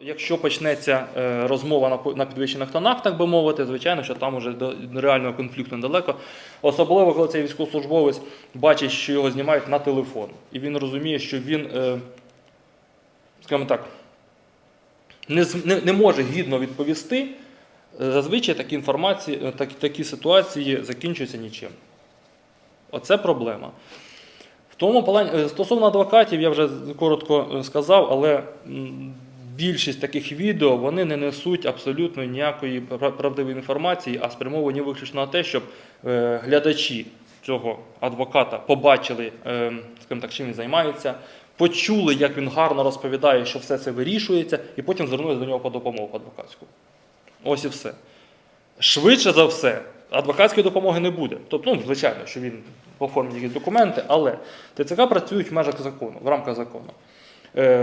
Якщо почнеться е, розмова на, підвищених тонах, так би мовити, звичайно, що там уже до реального конфлікту недалеко. Особливо, коли цей військовослужбовець бачить, що його знімають на телефон, і він розуміє, що він, е, скажімо так, не, не, може гідно відповісти. Е, Зазвичай такі інформації, так, такі ситуації закінчуються нічим. Оце проблема. В тому плані, стосовно адвокатів, я вже коротко сказав, але більшість таких відео вони не несуть абсолютно ніякої правдивої інформації, а спрямовані виключно на те, щоб е, глядачі цього адвоката побачили, е, скажімо так, чим він займається, почули, як він гарно розповідає, що все це вирішується, і потім звернулися до нього по допомогу адвокатську. Ось і все. Швидше за все, адвокатської допомоги не буде. Тобто, ну, звичайно, що він оформить якісь документи, але ТЦК працюють в межах закону, в рамках закону. Е,